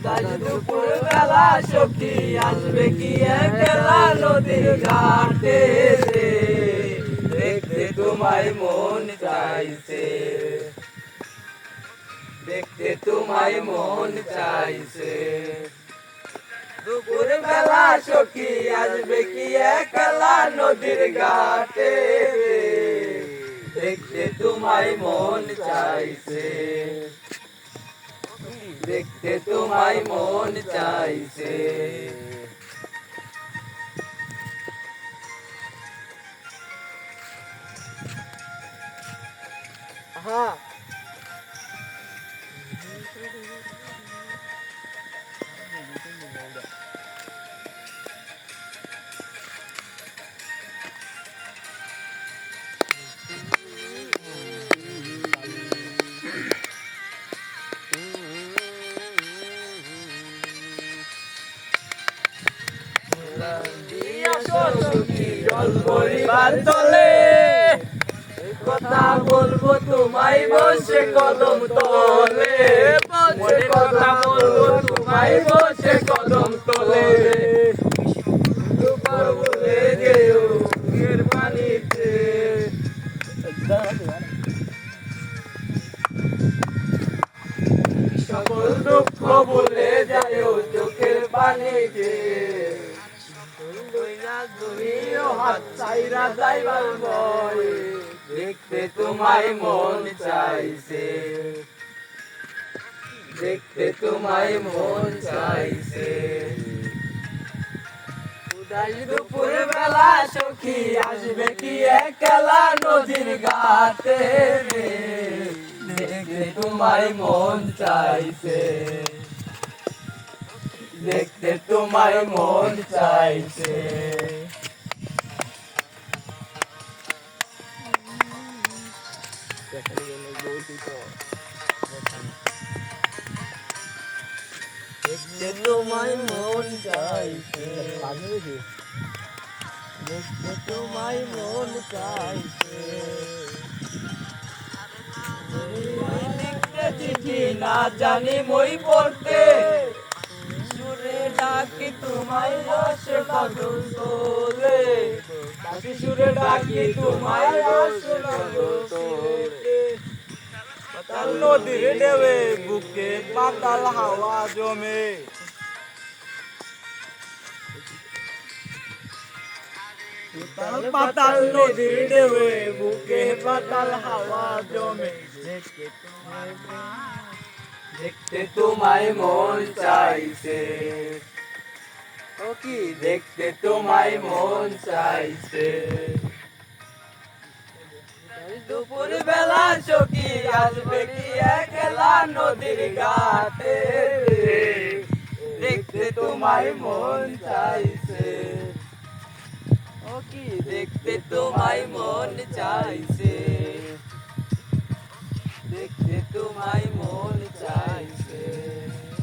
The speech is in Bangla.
দুপুর বেলা সখী আসবে কি একলা নদীর ঘাটে? দেখতে তোমায় মন চাইছে। দেখতে তোমায় মন চাইছে। দুপুর বেলা সখী আসবে কি একলা নদীর ঘাটে? দেখতে তোমায় মন চাইছে। দেখতে তোমায় মন চাইছে। হ্যাঁ পরিবার তলে। কথা বলব তোমায়, বসে কদম তলে। কথা বলব তোমায়, বসে কদম তলে। বলে সকল দুঃখ ভুলে যায় চোখের পানিতে। দেখতে তোমায় মন চাইছে। দেখতে তোমায় মন চাইছে। দুপুর বেলা আসবে কি একলা নদীর রে? দেখতে তোমায় মন চাইছে। দেখতে তোমায় মন চাইছে। দেখতে তোমায় মন চাইছে না জানি মই পড়তে সুরে ডাকি তোমায় আসে কদম তোলে সুরে ডাকি তোমায় আসে কদম তোলে নদীর ঢেউয়ে বুকে, পাতাল হাওয়া জমে। পাতাল নদীর ঢেউয়ে, বুকে পাতাল হাওয়া জমে। দেখতে তোমায় মন চাইছে। ও কি? দেখতে তোমায় মন চাইছে। দুপুর বেলা চকি আসবে কি একলা নদীর ঘাটে? দেখতে তোমায় মন চাইছে। ও কি দেখতে তোমায় মন চাইছে?